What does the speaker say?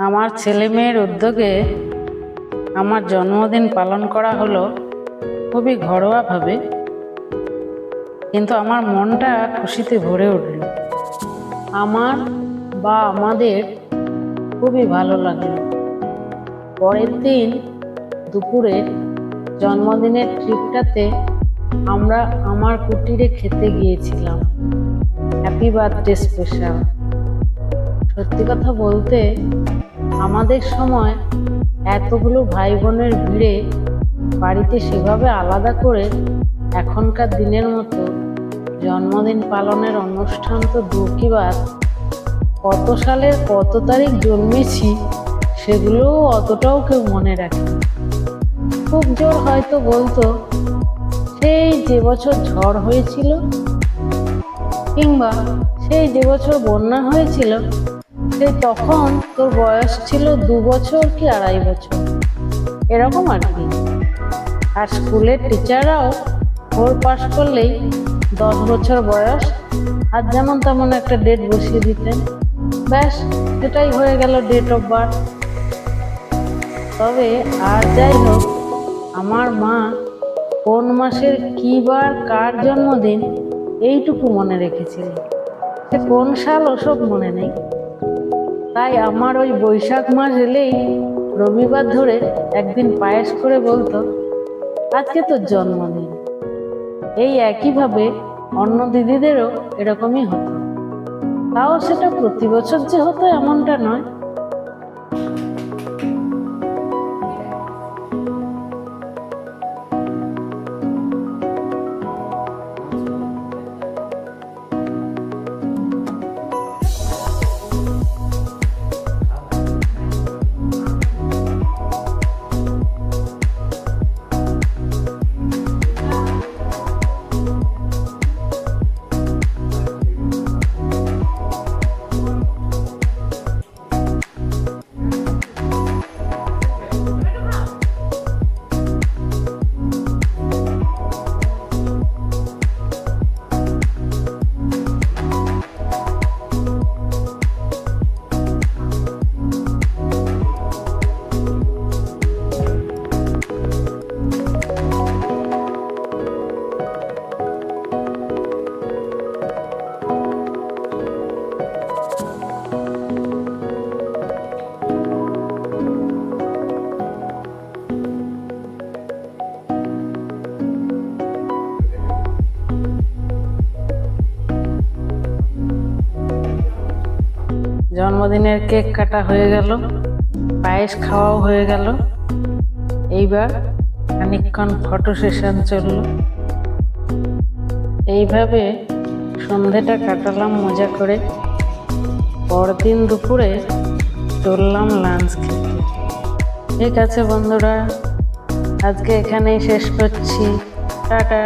আমার ছেলে মেয়ের উদ্যোগে আমার জন্মদিন পালন করা হলো খুবই ঘরোয়াভাবে। কিন্তু আমার মনটা খুশিতে ভরে উঠল। আমার বা আমাদের খুবই ভালো লাগল। পরের দিন দুপুরে জন্মদিনের ট্রিপটাতে আমরা আমার কুটিরে খেতে গিয়েছিলাম। Happy birthday special. সত্যি কথা বলতে আমাদের সময় এতগুলো ভাই বোনের ভিড়ে বাড়িতে সেভাবে আলাদা করে এখনকার দিনের মতো জন্মদিন পালনের অনুষ্ঠান তো দুকিবার, কত সালের কত তারিখ জন্মেছি সেগুলোও অতটাও কেউ মনে রাখে। খুব জোর হয়তো বলতো, সেই যে বছর ঝড় হয়েছিল কিংবা, সেই যে বছর বন্যা হয়েছিল সেই তখন তোর বয়স ছিল দু বছর কি আড়াই বছর? এরকম আর কি। আর স্কুলের টিচাররাও ফোর পাস করলেই দশ বছর বয়স, আর যেমন তেমন একটা ডেট বসিয়ে দিতেন। ব্যাস সেটাই হয়ে গেল ডেট অফ বার্থ তবে আর যাই হোক, আমার মা কোন মাসের কী বার কার জন্মদিন এইটুকু মনে রেখেছিল। সে কোন সাল ওসব মনে নেই। তাই আমার ওই বৈশাখ মাস এলেই রবিবার ধরে একদিন পায়েস করে বলতো, আজকে তোর জন্মদিন। এই একইভাবে অন্য দিদিদেরও এরকমই হতো। তাও সেটা প্রতি বছর যে হতো এমনটা নয়। জন্মদিনের কেক কাটা হয়ে গেল, পায়েস খাওয়াও হয়ে গেল। এইবার খানিকক্ষণ ফটো সেশন চলল। এইভাবে সন্ধেটা কাটালাম মজা করে। পরদিন দুপুরে চললাম লাঞ্চ খেতে। ঠিক আছে বন্ধুরা, আজকে এখানেই শেষ করছি। টাটা।